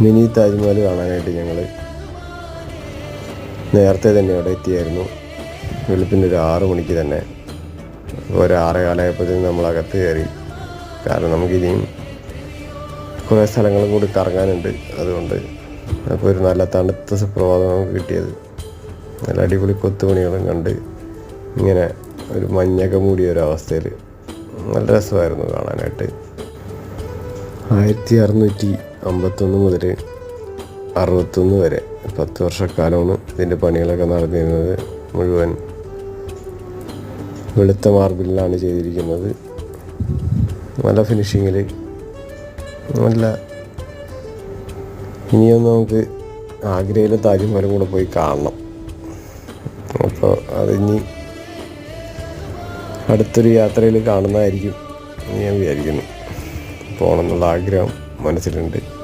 Mini Taj Mahal കാണാനായിട്ട് ഞങ്ങൾ നേരത്തെ തന്നെ അവിടെ എത്തിയായിരുന്നു. വെളുപ്പിന്റെ ഒരു ആറ് മണിക്ക് തന്നെ. ഒരു ആറ് കാലമായപ്പോഴത്തേക്കും നമ്മൾ അകത്ത് കയറി. കാരണം നമുക്കിനിയും കുറേ സ്ഥലങ്ങളും കൂടി കറങ്ങാനുണ്ട്. അതുകൊണ്ട് അപ്പോൾ ഒരു നല്ല തണുത്ത സുപ്രഭാതം നമുക്ക് കിട്ടിയത്. നല്ല അടിപൊളി കൊത്തുപണികളും കണ്ട് ഇങ്ങനെ ഒരു മഞ്ഞൊക്കെ മൂടിയ ഒരു അവസ്ഥയിൽ നല്ല രസമായിരുന്നു കാണാനായിട്ട്. ആയിരത്തി അറുന്നൂറ്റി അമ്പത്തൊന്ന് മുതൽ അറുപത്തൊന്ന് വരെ. പത്ത് വർഷക്കാലമാണ് ഇതിന്റെ പണികളൊക്കെ നടന്നിരുന്നത്. മുഴുവൻ വെളുത്ത മാർബിളിലാണ് ചെയ്തിരിക്കുന്നത്. നല്ല ഫിനിഷിങ്ങിൽ നല്ല ഇനിയൊന്ന് നമുക്ക് ആഗ്രയിലെ താജ്മഹലും കൂടെ പോയി കാണണം. അപ്പോൾ അതിനി അടുത്തൊരു യാത്രയിൽ കാണുന്നതായിരിക്കും ഞാൻ വിചാരിക്കുന്നു. പോകണം എന്നുള്ള ആഗ്രഹം. മനസ്സിലുണ്ട്.